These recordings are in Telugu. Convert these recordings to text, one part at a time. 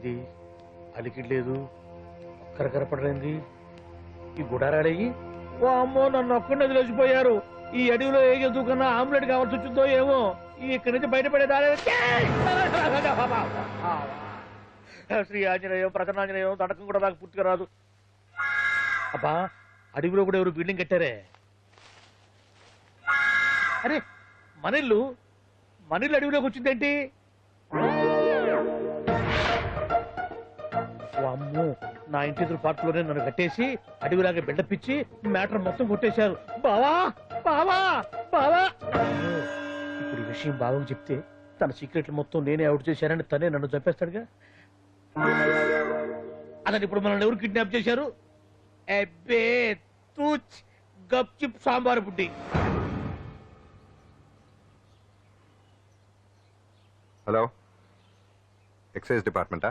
ఏంది అలికిడ్ లేదు ఒక్కరు కనపడలేంది ఈ గుడారాడయ్యి ఓ అమ్మో నన్ను ఒక్కడిని వదిలేసిపోయారు. ఈ అడవిలో ఏ జంతువు ఆమ్లెట్ కావాల్సి వచ్చిందో ఏమో. ఈ ఇక్కడి నుంచి బయటపడే దారి శ్రీ ఆంజనేయం ప్రసన్నాంజనేయం తడకం కూడా నాకు పూర్తిగా రాదు. అబ్బా అడవిలో కూడా ఎవరు బిల్డింగ్ కట్టారే? అరే మనిల్లు మనిల్లు అడవిలోకి వచ్చిందేంటి? నా ఇంటి ఎదురు పార్కులోనే నన్ను కట్టేసి అడవిలాగా బిడ్డపిచ్చి మ్యాటర్ మొత్తం కొట్టేశారు. బావా బావా బావా. ఇప్పుడు ఈ విషయం బావకు చెప్తే తన సీక్రెట్లు మొత్తం నేనే అవుట్ చేశానని తనే నన్ను చంపేస్తాడుగా? అతను ఇప్పుడు మనల్ని ఎవరు కిడ్నాప్ చేశారు? ఎబ్బే తూచ్ గప్ చిప్ సాంబార్ బుడ్డి. Hello excise డిపార్ట్మెంటా?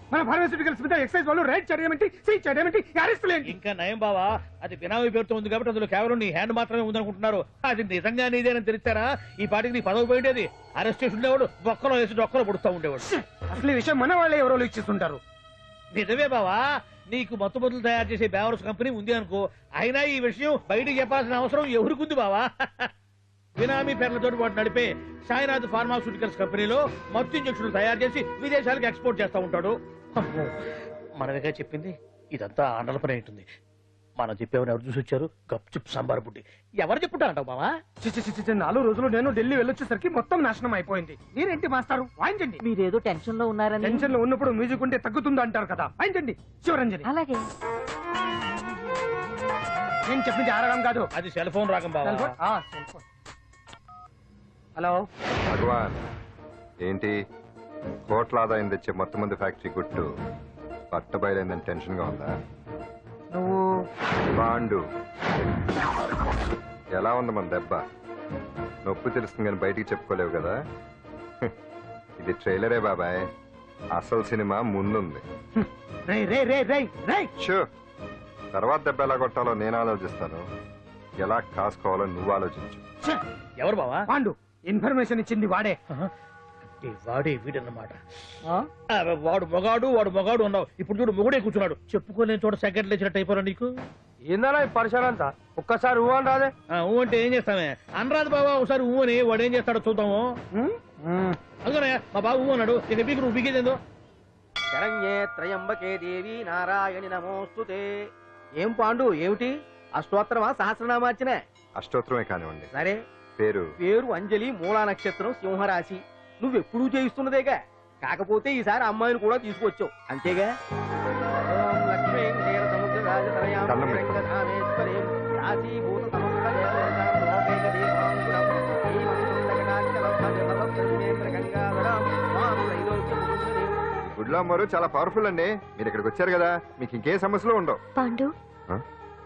మన ఫార్మాస్యూటికల్స్ మీద ఎక్సైజ్ వాళ్ళు రైడ్ చేయడం ఏంటి సీజ్ చేయడం ఏంటి అరెస్టులు ఏంటి ఇంకా నయం బావా అది బినామీ పేరుతో ఉంది కాబట్టి అందులో కేవలం నీ హ్యాండ్ మాత్రమే ఉందనుకుంటున్నారు. అది నిజంగా నీదేనని తెలిస్తారా ఈ పాటికి నీ పదవి పోయిండేది అరెస్ట్ చేసి ఉండేవాడు బొక్కలో వేసి డొక్కలో పుడుతూ ఉండేవాడు. అసలు ఈ విషయం మన వాళ్ళే ఎవరో ఇచ్చిస్తుంటారు నిజమే బావా నీకు మత్తు మందులు తయారు చేసే బేవర్స్ కంపెనీ ఉంది అనుకో. అయినా ఈ విషయం బయటికి చెప్పాల్సిన అవసరం ఎవరికుంది బావా? బినామీ పేర్లతో వాడు నడిపే సాయినాథ్ ఫార్మాస్యూటికల్స్ కంపెనీలో మత్తు ఇంజక్షన్లు తయారు చేసి విదేశాలకు ఎక్స్పోర్ట్ చేస్తా ఉంటాడు. మనమేగా చెప్పింది ఇదంతా ఆండల పని ఉంటుంది మనం చెప్పేవని ఎవరు చూసి వచ్చారు? గప్ చిప్ సాంబార్ బుడ్డి. ఎవరు చెప్పుంటారంటావు బావా? చిచి చిచి చిచి, నాలుగు రోజులు నేను ఢిల్లీ వెళ్ళొచ్చేసరికి మొత్తం నాశనం అయిపోయింది. మీరేంటి మాస్టారు? వాయించండి మీరేదో టెన్షన్లో ఉన్నారని. టెన్షన్లో ఉన్నప్పుడు మ్యూజిక్ ఉంటే తగ్గుతుందా అంటారు కదా. వాయించండి శివరంజని. అలాగే. నేను చెప్పింది ఆరడం కాదు. అది సెల్ ఫోన్ రాగం బావా. Cell phone. హలో? భగవాన్ ఏంటి? కోట్ల ఆదాయం తెచ్చే మొత్తం మంది ఫ్యాక్టరీ గుట్టు పట్ట బయలైందని టెన్షన్గా ఉందా? నువ్వు బాండు. ఎలా ఉంది మన దెబ్బ? నొప్పి తెలుస్తుంది కానీ బయటికి చెప్పుకోలేవు కదా? ఇది ట్రైలరే బాబాయ్. అసలు సినిమా ముందుంది. రే రే రే రే రే! షూ తర్వాత దెబ్బ ఎలా కొట్టాలో నేను ఆలోచిస్తాను. ఎలా కాసుకోవాలో నువ్వు ఆలోచించు. ఎవరు బావా? పాండు ఇన్ఫర్మేషన్ ఇచ్చింది వాడే. వాడే వీడన్నమాట. ఆ, వాడు మొగాడు వాడు మొగాడు ఉన్నావు ఇప్పుడు చూడు మొగుడే కూర్చున్నాడు. చెప్పుకోలేని చోట సెకండ్ లేచినట్టు అయిపోరా నీకు? ఏందన్నా ఈ పరిసరం అంతా? ఒక్కసారి ఊ అని రాదే. ఆ, ఊ అంటే ఏం చేస్తామే? అనరాదు బాబా ఒకసారి ఊ అని వాడు ఏం చేస్తాడో చూద్దాము. అందుకనే మా బాబు ఊ అన్నాడు. ఇక పీకు నువ్వు శరణ్యే త్రయంబకే దేవి నారాయణి నమోస్తుతే ఏం పాండు ఏమిటి? అష్టోత్తరమా సహస్రనామార్చనే అష్టోత్తరమే కానివ్వండి. సరే. పేరు? పేరు అంజలి మూలా నక్షత్రం సింహరాశి. నువ్వెప్పుడూ చేయిస్తున్నదేగా. కాకపోతే ఈసారి అమ్మాయిని కూడా తీసుకొచ్చావు. అంతేగా? గుడ్లో అమ్మవారు చాలా పవర్ఫుల్ అండి. మీరు ఇక్కడికి వచ్చారు కదా మీకు ఇంకే సమస్యలు ఉండవు. పాండు?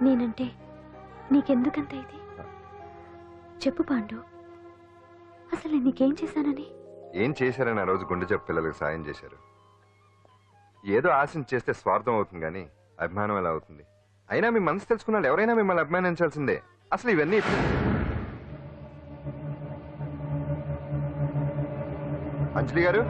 నేనంటే నీకెందుకంత ఇది? చెప్పు పాండు. అసలు నీకేం చేశానని? ఏం చేశారని ఆ రోజు గుండె చెప్పు పిల్లలకు సాయం చేశారు. ఏదో ఆశించి చేస్తే స్వార్థం అవుతుంది కానీ అభిమానం ఎలా అవుతుంది? అయినా మీ మనసు తెలుసుకున్నాడు ఎవరైనా మిమ్మల్ని అభిమానించాల్సిందే. అసలు ఇవన్నీ అంజలి గారు?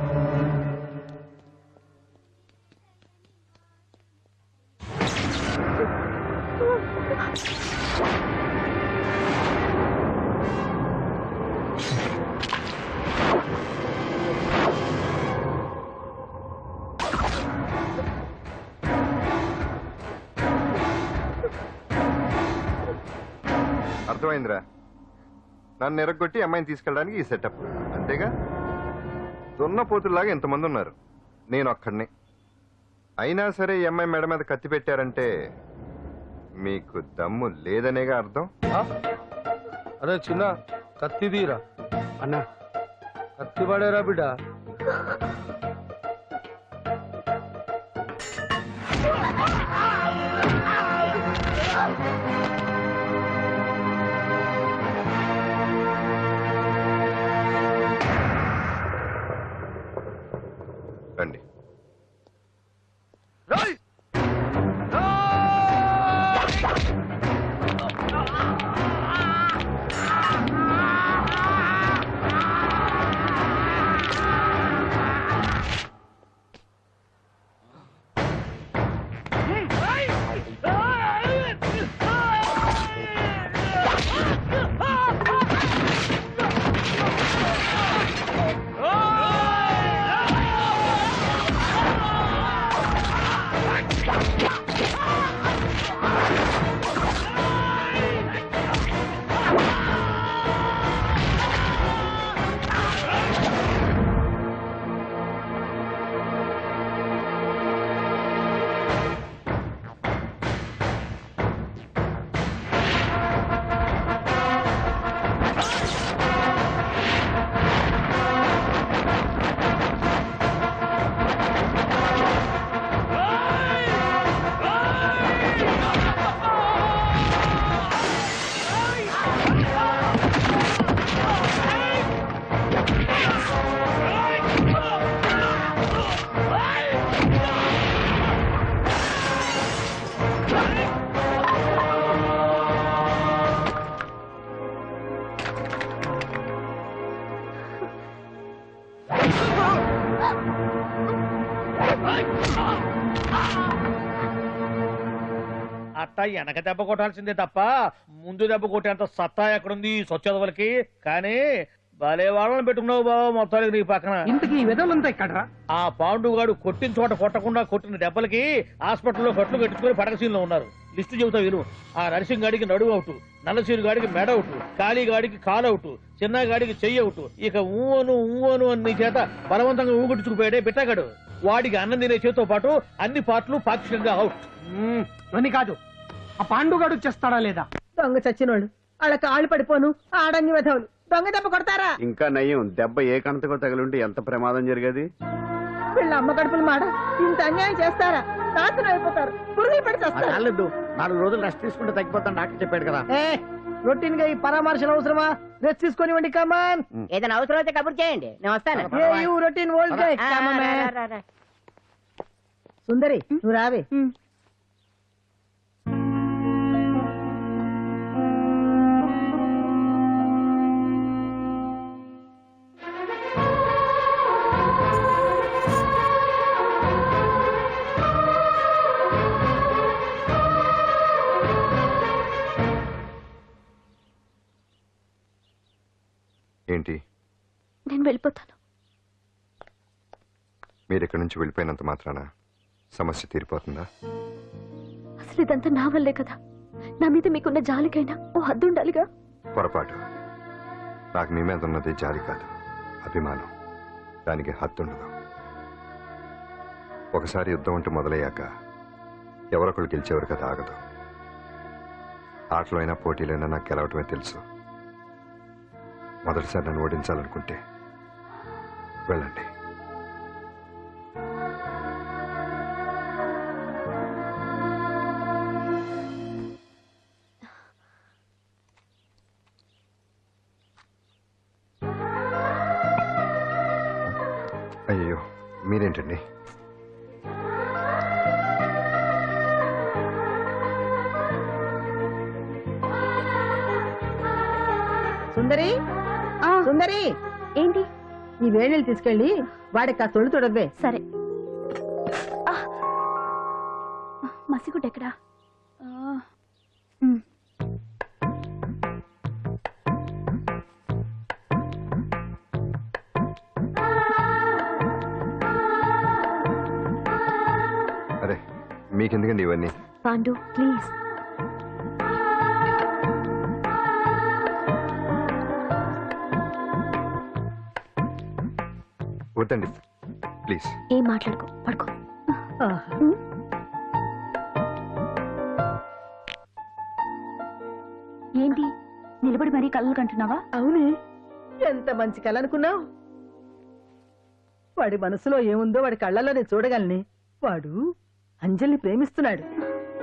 అర్థమైందిరా నన్ను ఎరగొట్టి అమ్మాయిని తీసుకెళ్ళడానికి ఈ సెటప్. అంతేగా? దున్నపోతుల్లాగా ఎంతమంది ఉన్నారు. నేను ఒక్కడిని అయినా సరే ఈ అమ్మాయి మెడ మీద కత్తి పెట్టారంటే మీకు దమ్ము లేదనేగా అర్థం? అరే చిన్న కత్తి తీరా. అన్నా. కత్తి పడేరా బిడ్డ. అత్త వెనక దెబ్బ కొట్టాల్సిందే తప్ప ముందు దెబ్బ కొట్టేంత సత్తా ఎక్కడుంది స్వచ్ఛతలకి కానీ భలే వాళ్ళని పెట్టుకున్నావు బాబు మొత్తానికి నీ పక్కన. ఇంతకీ విధవులంతా ఇక్కడ ఆ పాండుగాడు కొట్టిన చోట కొట్టకుండా కొట్టిన దెబ్బలకి హాస్పిటల్లో కట్లు కట్టుకుని పడకసీన్లో ఉన్నారు. లిస్టు చెబుతా విను. ఆ నరసింగ్ గాడికి నడువు అవుట్ నల్లసీరు గాడికి మెడ అవుట్ కాళీ గాడికి కాలు అవుట్ చిన్న గాడికి చెయ్యి అవుట్. ఇక ఊవను ఊవను అని నీ చేత బలవంతంగా ఊగుడుచుకుపోయాడే బిట్టగాడు. వాడికి అన్నం తినే చేతితో పాటు అన్ని పాటలు పాక్షికంగా అవుట్. ఇవన్నీ కాదు. ఆ పాండుగాడు చేస్తాడా లేదా? దొంగ చచ్చినోళ్ళు. వాళ్ళ కాళ్ళు పడిపోను ఆడంగి వెధవులు. దొంగ దెబ్బ కొడతారా? ఇంకా నయ్యం దెబ్బ ఏ కణతకు తగిలింటే ఎంత ప్రమాదం జరిగేది? వీళ్ళ అమ్మ కడుపులు మాడ ఇంత అన్యాయం చేస్తారా? నాశనం అయిపోతారు. పురుగులు పడి చేస్తారు. రాలేదు నాలుగు రోజులు రెస్ట్ తీసుకుంటే తగ్గిపోతాను. డాక్టర్ చెప్పాడు కదా. రొటీన్గా ఈ పరామర్శలు అవసరమా? రెస్ట్ తీసుకొని కమాన్ ఏదైనా అవసరం అయితే కబుర్ చేయండి. నేను వస్తాను. Hey you routine old guy ఆ, రా, రా, రా, రా. సుందరి నువ్వు రావే. ఏంటి? నేను వెళ్ళిపోతాను. మీరు ఇక్కడి నుంచి వెళ్ళిపోయినంత మాత్రాన సమస్య తీరిపోతుందా? అసలు ఇదంతా నా వల్లే కదా. నా మీద మీకున్న జాలికైనా ఓ హద్దు ఉండాలిగా? పొరపాటు. నాకు మీ మీద ఉన్నది జాలి కాదు అభిమానం. దానికి హద్దుండదు ఒకసారి యుద్ధం అంటూ మొదలయ్యాక ఎవరొకరు గెలిచేవారు కదా ఆగదు. ఆటలో అయినా పోటీలైనా నాకు గెలవటమే తెలుసు. మొదటిసారి నన్ను ఓడించాలనుకుంటే వెళ్ళండి. అయ్యో మీరేంటండి? సుందరి? సుందరి! ఏంటి? ఈ వేణీలు తీసుకెళ్ళి వాడికి ఆ తొలి తొడవే సరే. ఆ. మసిగుడ్డ ఎక్కడా. అరే మీకెందుకండి ఇవన్నీ? పాండు ప్లీజ్. వద్దండి. ప్లీజ్. ఏం మాట్లాడుకో పడుకో. ఏంటి? నిలబడి మరీ కళ్ళు కంటున్నావా? అవునే. ఎంత మంచి కళ అనుకున్నావు? వాడి మనసులో ఏముందో వాడి కళ్ళల్లో నేను చూడగలని. వాడు అంజలిని ప్రేమిస్తున్నాడు.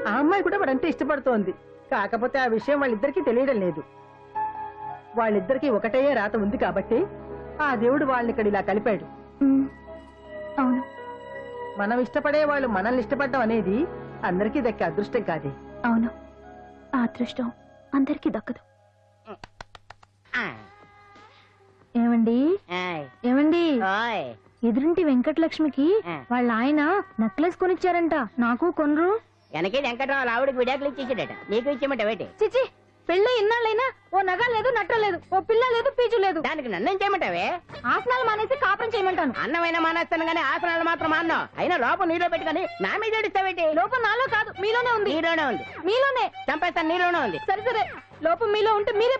ఆ అమ్మాయి కూడా వాడంటే ఇష్టపడుతోంది. కాకపోతే ఆ విషయం వాళ్ళిద్దరికీ తెలియడం లేదు. వాళ్ళిద్దరికీ ఒకటే రాత ఉంది కాబట్టి ఆ దేవుడు వాళ్ళని ఇక్కడ ఇలా కలిపాడు. అవును. మనం ఇష్టపడే వాళ్ళు మనల్ని ఇష్టపడడం అనేది అందరికీ దక్కే అదృష్టం కాదే. అవును. ఆ అదృష్టం అందరికీ దక్కదు. ఏమండి? ఆయ్, ఏమండి. ఎదురింటి వెంకటలక్ష్మికి. వాళ్ళ ఆయన నెక్లెస్ కొనిచ్చారంట. నాకు కొనరు. వెనకే వెంకటరావు ఆవిడకి విడాకులు ఇచ్చేసాడట. నీకు ఇచ్చేమంట చిచి పెళ్ళి ఇన్నాళ్ళైనా ఓ నగ లేదు నట్ట లేదు ఓ పిల్ల లేదు పీచు లేదు. దానికి నన్ను ఏం చేయమంటావే? ఆసనాలు మానేసి కాపురం చేయమంటాను. అన్నమైన మానేస్తాను కానీ ఆసనాలు మాత్రం మాన్నా అయినా లోపం నీలో పెట్టుకొని నా మీద ఏడుస్తావేటి? లోపం నాలో కాదు మీలోనే ఉంది. నీలోనే ఉంది. మీలోనే. చంపేస్తాను నీలోనే ఉంది. సరే సరే. లోపం మీలో ఉంటే మీరే